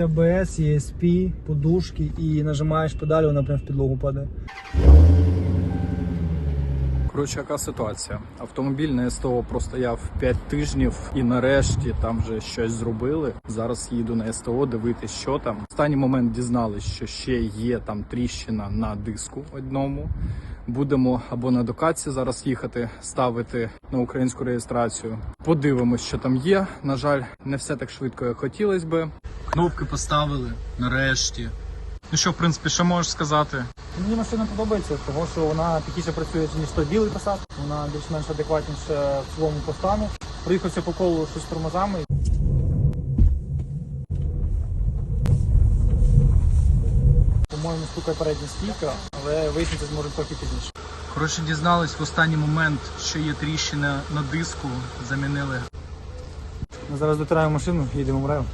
АБС, ESP, подушки і нажимаєш педаль, вона прям в підлогу падає. Коротше, яка ситуація? Автомобіль на СТО простояв 5 тижнів і нарешті там вже щось зробили. Зараз їду на СТО дивитися, що там. В останній момент дізналися, що ще є там тріщина на диску одному. Будемо або на докаці зараз їхати, ставити на українську реєстрацію. Подивимось, що там є. На жаль, не все так швидко, як хотілося би. Кнопки поставили нарешті. Ну що, в принципі, що можеш сказати? Мені машина подобається, тому що вона тихіше працює, ніж той білий посад. Вона більш-менш адекватніша в цілому по стану. Проїхався по колу щось тормозами. По-моєму, стукає передня стійка, але вияснити зможемо трохи пізніше. Коротше, дізнались в останній момент, що є тріщина на диску, замінили. Ми зараз дотираємо машину, їдемо в район.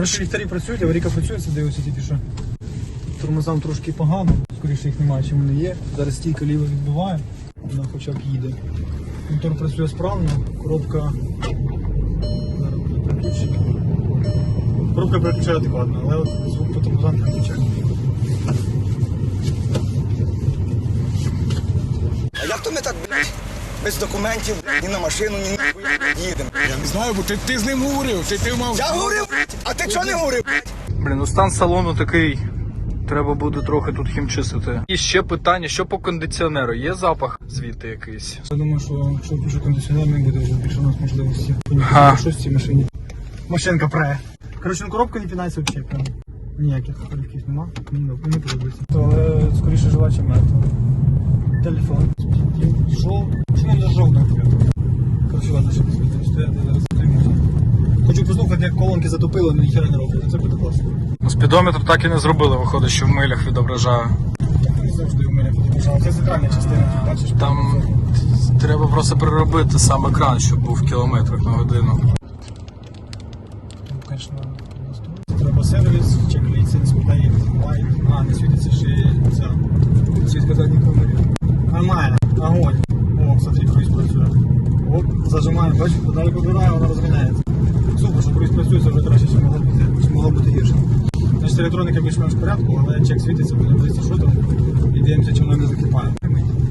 Коротше, ліхтарі працюють, аварійка працює, це дивився тільки що. Тормозам трошки погано, скоріше їх немає, чим вони є. Зараз стійка ліво відбиває, вона хоча б їде. Мотор працює справно, коробка. Зараз переключена. Коробка переключає адекватно, але от звук по тормозам не. А як то ми так, блядь, без документів, ні на машину, ні на їдемо? Я не знаю, бо ти, ти з ним говорив, ти, ти мав. Я говорив, а ти чого не говорив? Блін, ну стан салону такий. Треба буде трохи тут хімчистити. І ще питання, що по кондиціонеру? Є запах звідти якийсь? Я думаю, що якщо включу кондиціонер, не буде вже більше у нас можливості. Ага. Щось в цій машині. Машинка пре. Коротше, ну коробка не пінається взагалі. Прям. Ніяких харків нема. Мені не, подобається. Але скоріше жива, чим мертва. Телефон. Жов. Чому не жовтий? Коротше, ладно, ще не стояти, зараз затримуся. Хочу послухати, як колонки затопили, але ніхера не роблять. Це буде класно. Ну, спідометр так і не зробили, виходить, що в милях відображає. Не завжди у мене підібражало. Це центральна частина, ти бачиш? Там треба просто переробити сам екран, щоб був в кілометрах на годину. Ну, треба сервіс, чек ліценз, куди лайт. А, не світиться ще ця світка камері. Нормально, огонь. О, смотри, круїз працює. От, зажимаємо, бачиш, подалі побирає, вона розганяється. Супер, що круїз працює, це вже краще, ніж могло бути, ніж могло бути гірше. Значить, електроніка більш-менш в порядку, але чек світиться, будемо дивитися, що там. І дивимося, чи воно не закипає.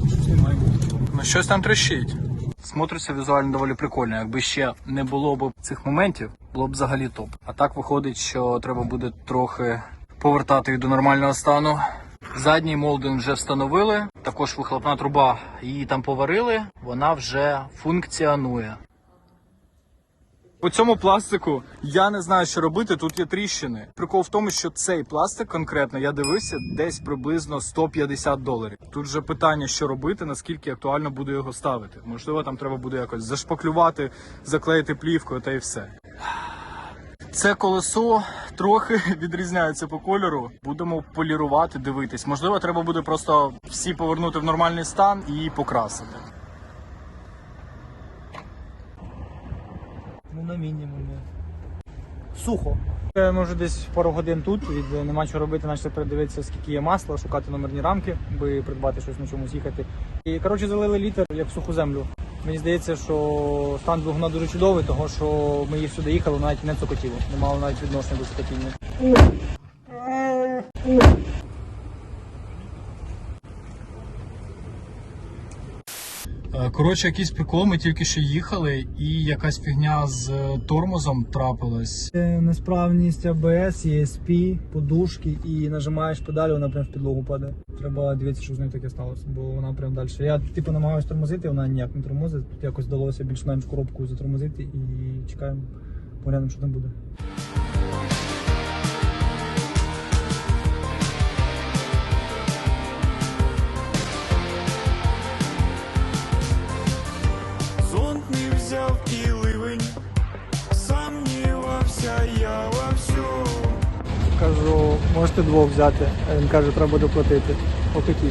Щось не має бути. Ну щось там трещить. Смотриться візуально доволі прикольно. Якби ще не було б цих моментів, було б взагалі топ. А так виходить, що треба буде трохи повертати їх до нормального стану. Задній молдинг вже встановили, також вихлопна труба її там поварили, вона вже функціонує. По цьому пластику я не знаю, що робити. Тут є тріщини. Прикол в тому, що цей пластик конкретно я дивився десь приблизно 150 доларів. Тут же питання, що робити, наскільки актуально буде його ставити. Можливо, там треба буде якось зашпаклювати, заклеїти плівкою та й все. Це колесо трохи відрізняється по кольору. Будемо полірувати, дивитись. Можливо, треба буде просто всі повернути в нормальний стан і покрасити. Ну, на мінімумі. Сухо. Е, Ми десь пару годин тут, від нема що робити, почали передивитися, скільки є масла, шукати номерні рамки, аби придбати щось на чомусь їхати. І коротше залили літр як суху землю. Мені здається, що стан двигуна дуже чудовий, тому що ми їх сюди їхали, навіть не цокотіло. Не мало навіть відношення до цокотіння. Коротше, якийсь прикол, ми тільки що їхали, і якась фігня з е, тормозом трапилась. Несправність АБС, ESP, подушки і нажимаєш педаль, вона прям в підлогу падає. Треба дивитися, що з нею таке сталося, бо вона прям далі. Я типу намагаюся тормозити, вона ніяк не тормозить. Тут якось вдалося більш-менш коробку затормозити і чекаємо, поглянемо, що там буде. Можете двох взяти. А він каже, треба доплатити. Завтикав,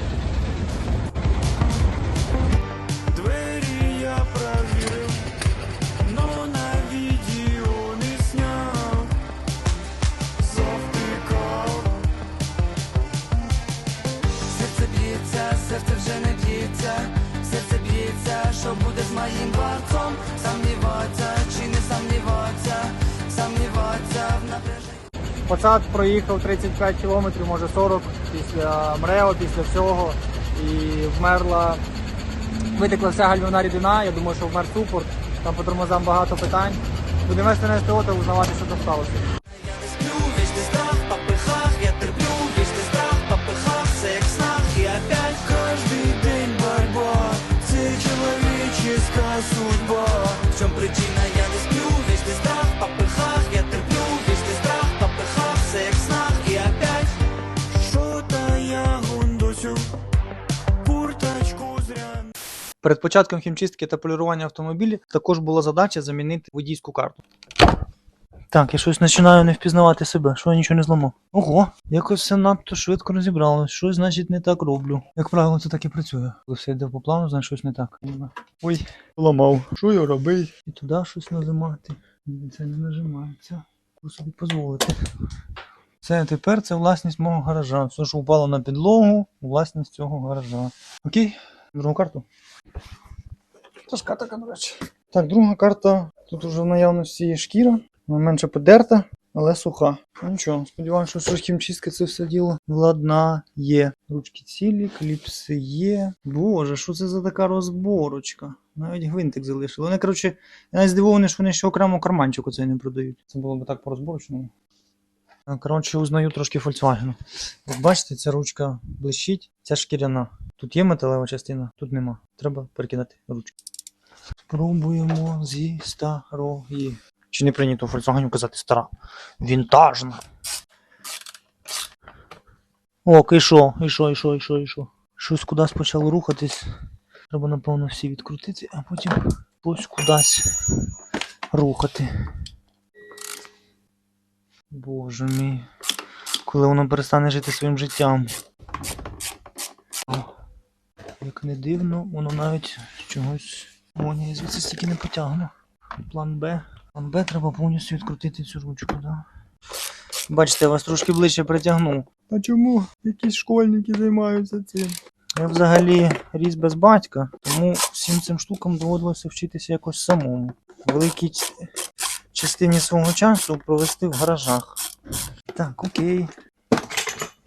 Серце вже не б'ється, серце б'ється, що буде з своїм дворцом, Посад проїхав 35 кілометрів, може 40 після МРЕО, після всього. І вмерла, витекла вся гальмівна рідина. Я думаю, що вмер супорт. Там по тормозам багато питань. Будемо вести на СТО та узнавати, що там сталося. Я не сплю, вічний Перед початком хімчистки та полірування автомобілів також була задача замінити водійську карту. Так, я щось починаю не впізнавати себе, що я нічого не зламав. Ого, якось все надто швидко розібралось. Щось, значить, не так роблю. Як правило, це так і працює. Коли все йде по плану, значить щось не так. Ой, ламав. Що я робив? І туди щось нажимати. Це не нажимається. Можу собі дозволити. Це тепер це власність мого гаража. Все, що впало на підлогу, власність цього гаража. Окей, другу карту. Тяжка така, до речі. Так, друга карта. Тут вже в наявності є шкіра. Вона менше подерта, але суха. Ну нічого, сподіваюся, що хімчистка це все діло владна є. Ручки цілі, кліпси є. Боже, що це за така розборочка? Навіть гвинтик залишили. Вони, коротше, я навіть здивований, що вони ще окремо карманчик оцей не продають. Це було б так по розборочному. Коротше, узнаю трошки Volkswagen. Як бачите, ця ручка блищить, ця шкіряна. Тут є металева частина, тут нема. Треба перекидати ручку. Спробуємо зі старої. Чи не прийнято в Volkswagen казати стара? Вінтажна. О, і що, і що, і що, і що, і що? Щось кудись почало рухатись. Треба, напевно, всі відкрутити, а потім ось кудись рухати. Боже мій. Коли воно перестане жити своїм життям. Як не дивно, воно навіть чогось. О, ні, звідси стільки не потягне. План Б. План Б треба повністю відкрутити цю ручку, да? Бачите, я вас трошки ближче притягнув. А чому якісь школьники займаються цим? Я взагалі ріс без батька, тому всім цим штукам доводилося вчитися якось самому. Великій частині свого часу провести в гаражах. Так, окей.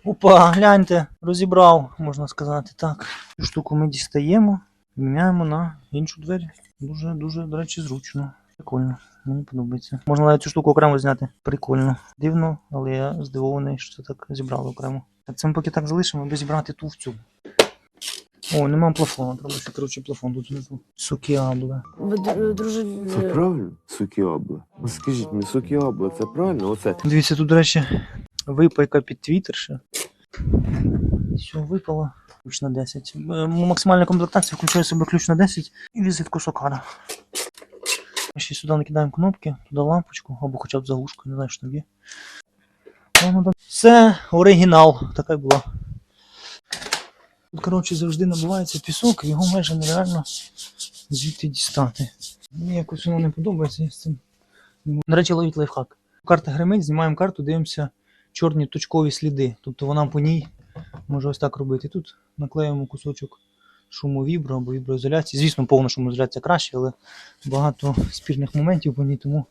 Опа, гляньте, розібрав, можна сказати так. Цю штуку ми дістаємо, міняємо на іншу двері. Дуже, дуже, до речі, зручно. Прикольно, мені подобається. Можна навіть цю штуку окремо зняти. Прикольно. Дивно, але я здивований, що це так зібрали окремо. Так, це ми поки так залишимо, аби зібрати ту в цю. О, нема плафону, треба ще коротше плафон тут внизу. Сукіабле. Ви, дру- друже, Це правильно? Сукіобла. Ну скажіть мені, сукіобла, це правильно? Оце. Дивіться, тут, до речі, випайка під твіттер ще. Все, випало. Ключ на 10. Е, Максимальна комплектація включає себе ключ на 10 і візитку сокара. Ще сюди накидаємо кнопки, туди лампочку, або хоча б заглушку, не знаю, що там є. Це оригінал, така була. Тут, коротше, завжди набувається пісок, його майже нереально звідти дістати. Мені якось воно не подобається, я з цим. До речі, ловіть лайфхак. Карта гримить, знімаємо карту, дивимося чорні точкові сліди. Тобто вона по ній може ось так робити. Тут наклеїмо кусочок шумовібро або віброізоляції. Звісно, повна шумоізоляція краще, але багато спірних моментів по ній. Тому,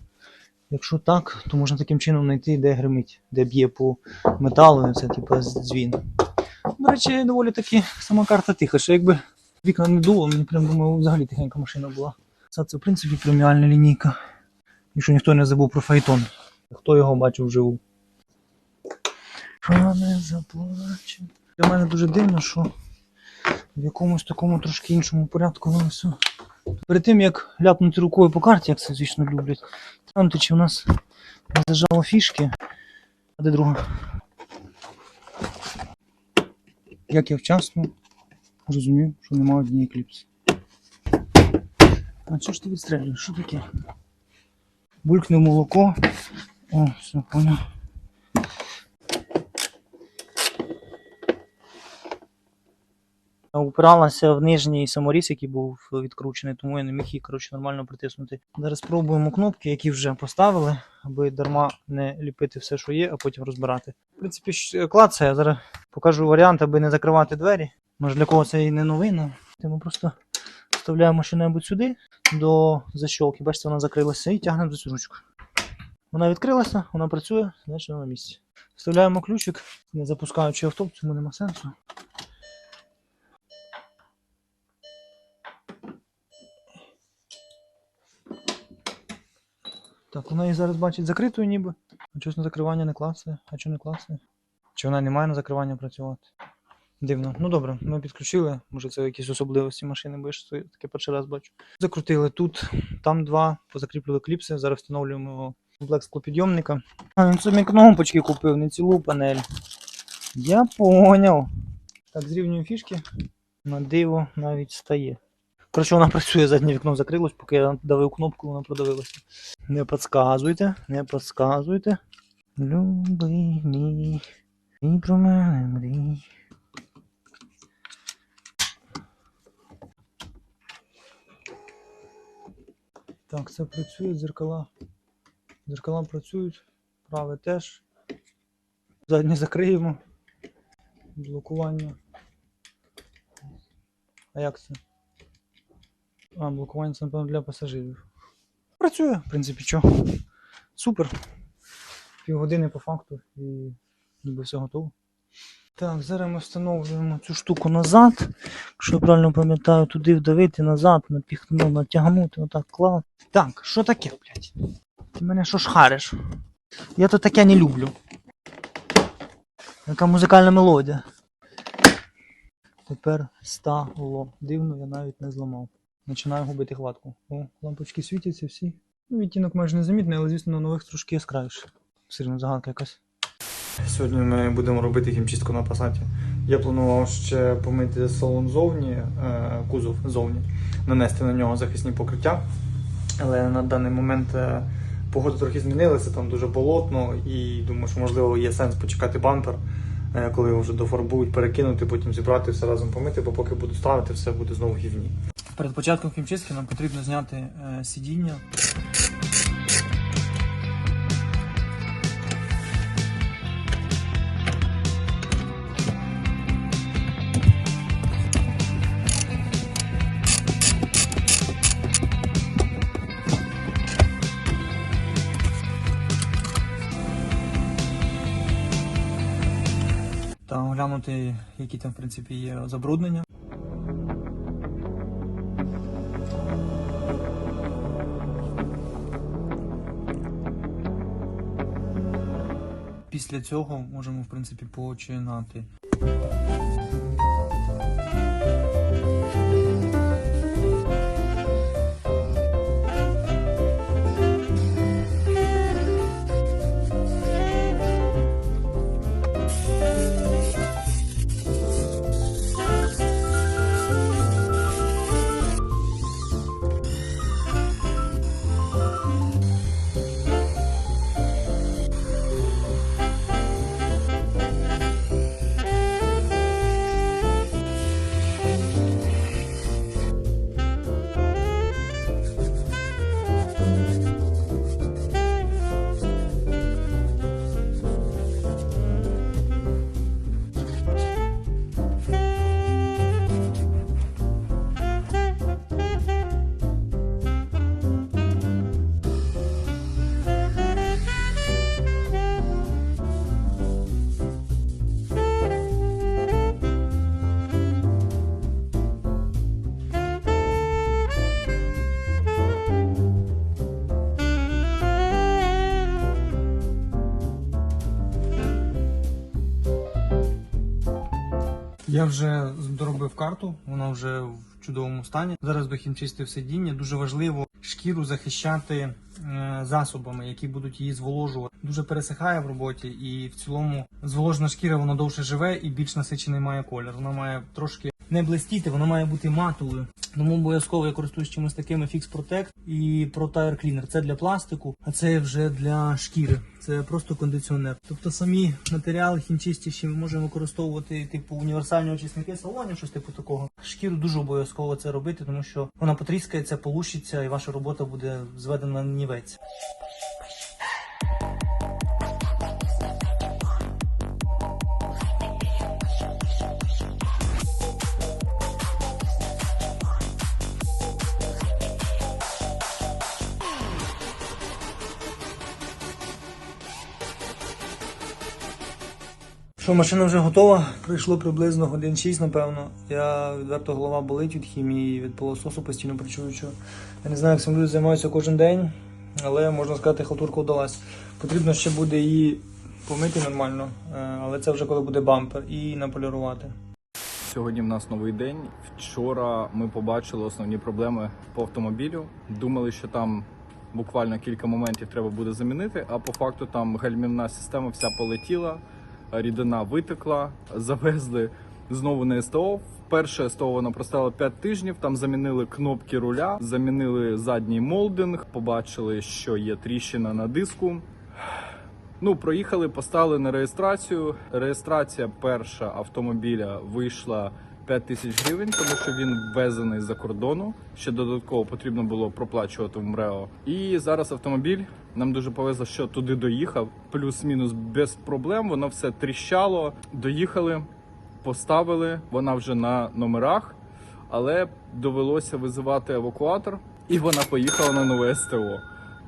якщо так, то можна таким чином знайти, де гримить, де б'є по металу, це типу дзвін. До речі, доволі таки сама карта тиха. Що якби вікна не дуло, мені прям думаю, взагалі тихенька машина була. Це, це в принципі преміальна лінійка. І що ніхто не забув про Файтон. Хто його бачив вживу? Що не заплаче. Для мене дуже дивно, що в якомусь такому трошки іншому порядку воно все. Перед тим як ляпнути рукою по карті, як це звісно люблять, глянути, чи в нас не зажало фішки. А де друга? Як я вчасно розумів, що немає однієї кліпси. А що ж ти відстрелюєш? Що таке? Булькне молоко. О, все, понял. Упиралася в нижній саморіз, який був відкручений, тому я не міг її коротше, нормально притиснути. Зараз спробуємо кнопки, які вже поставили, аби дарма не ліпити все, що є, а потім розбирати. В принципі, клацає. Я зараз покажу варіант, аби не закривати двері. Може для кого це і не новина. Тому просто Вставляємо що-небудь сюди до защолки. Бачите, вона закрилася і тягнемо за цю ручку. Вона відкрилася, вона працює, значить вона на місці. Вставляємо ключик, не запускаючи авто, цьому нема сенсу. Так, вона її зараз бачить закритою ніби. А чогось на закривання не клацає. А чого не клацає? Чи вона не має на закривання працювати? Дивно. Ну добре, ми підключили. Може це якісь особливості машини, бо я ж таке перший раз бачу. Закрутили тут, там два, позакріплювали кліпси. Зараз встановлюємо комплект склопідйомника. А він собі кнопочки купив, не цілу панель. Я поняв. Так, зрівнюю фішки. На диво навіть стає. Коротше, вона працює, заднє вікно закрилось, поки я давив кнопку, вона продавилася. Не підказуйте, не підказуйте. Любий мій, і про мене мрій. Так, це працює, дзеркала. Дзеркала працюють, праве теж. Заднє закриємо. Блокування. А як це? А, блокування це, напевно, для пасажирів. Працює, в принципі, що. Супер. Півгодини по факту і ніби все готово. Так, зараз ми встановлюємо цю штуку назад. Якщо я правильно пам'ятаю, туди вдавити назад, напіхну, натягнути, отак клад. Так, що таке, блядь? Ти мене що шхариш? Я то таке не люблю. Яка музикальна мелодія. Тепер стало. Дивно, я навіть не зламав. Починаю губити хватку. О, лампочки світяться всі. Ну, відтінок майже незамітний, але звісно на нових трошки яскравіше. Все одно загадка якась. Сьогодні ми будемо робити хімчистку на пасаті. Я планував ще помити салон зовні, е, кузов зовні, нанести на нього захисні покриття. Але на даний момент е, погода трохи змінилася, там дуже болотно, і думаю, що можливо є сенс почекати бампер, е, коли його вже дофарбують, перекинути, потім зібрати все разом помити, бо поки буду ставити, все буде знову гівні. Перед початком хімчистки нам потрібно зняти е, сидіння. та оглянути, які там в принципі є забруднення. Після цього можемо в принципі починати. Я вже доробив карту, вона вже в чудовому стані. Зараз дохімчистив сидіння. Дуже важливо шкіру захищати е, засобами, які будуть її зволожувати. Дуже пересихає в роботі, і в цілому зволожена шкіра вона довше живе і більш насичений має колір. Вона має трошки не блистіти, вона має бути матовою. Тому обов'язково я користуюсь чимось таким Fix Protect і Pro Tire Cleaner. Це для пластику, а це вже для шкіри. Це просто кондиціонер. Тобто самі матеріали хімчистіші ми можемо використовувати типу універсальні очисники салонів, щось типу такого. Шкіру дуже обов'язково це робити, тому що вона потріскається, полущиться, і ваша робота буде зведена на нівець. Що, машина вже готова. Пройшло приблизно годин 6, напевно. Я відверто голова болить від хімії, від пилососу постійно працюючи. Я не знаю, як цим люди займаються кожен день, але можна сказати, халтурка вдалась. Потрібно ще буде її помити нормально, е, але це вже коли буде бампер, і наполірувати. Сьогодні в нас новий день. Вчора ми побачили основні проблеми по автомобілю. Думали, що там буквально кілька моментів треба буде замінити, а по факту там гальмівна система вся полетіла, рідина витекла, завезли знову на СТО. Перше СТО воно простояла 5 тижнів. Там замінили кнопки руля, замінили задній молдинг, побачили, що є тріщина на диску. Ну, проїхали, поставили на реєстрацію. Реєстрація перша автомобіля вийшла 5 тисяч гривень, тому що він ввезений за кордону. Ще додатково потрібно було проплачувати в МРЕО. І зараз автомобіль нам дуже повезло, що туди доїхав, плюс-мінус без проблем. Воно все тріщало. Доїхали, поставили. Вона вже на номерах, але довелося визивати евакуатор, і вона поїхала на нове СТО.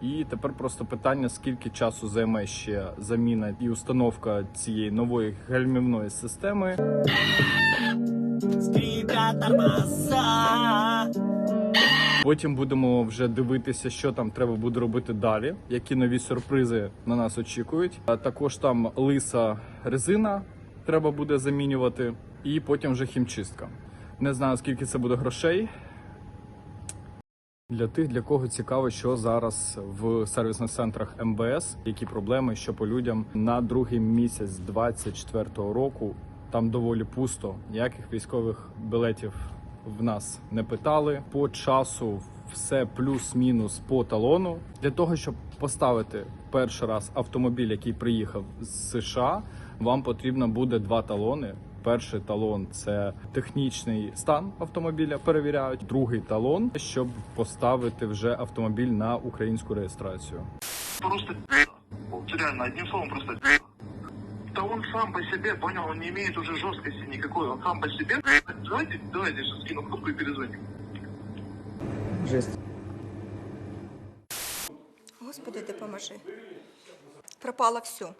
І тепер просто питання, скільки часу займе ще заміна і установка цієї нової гальмівної системи. Тормоза Потім будемо вже дивитися, що там треба буде робити далі, які нові сюрпризи на нас очікують. Також там лиса резина треба буде замінювати, і потім вже хімчистка. Не знаю, скільки це буде грошей. Для тих, для кого цікаво, що зараз в сервісних центрах МБС, які проблеми, що по людям на другий місяць 24-го року там доволі пусто. Ніяких військових білетів в нас не питали. По часу все плюс-мінус по талону. Для того, щоб поставити перший раз автомобіль, який приїхав з США, вам потрібно буде два талони. Перший талон це технічний стан автомобіля, перевіряють. Другий талон, щоб поставити вже автомобіль на українську реєстрацію. просто вот реально, одним словом, просто да он сам по себе, понял, он не имеет уже жесткости никакой, он сам по себе. Давайте, давайте сейчас скину кнопку и перезвоним. Жесть. Господи, допоможи. Пропало все.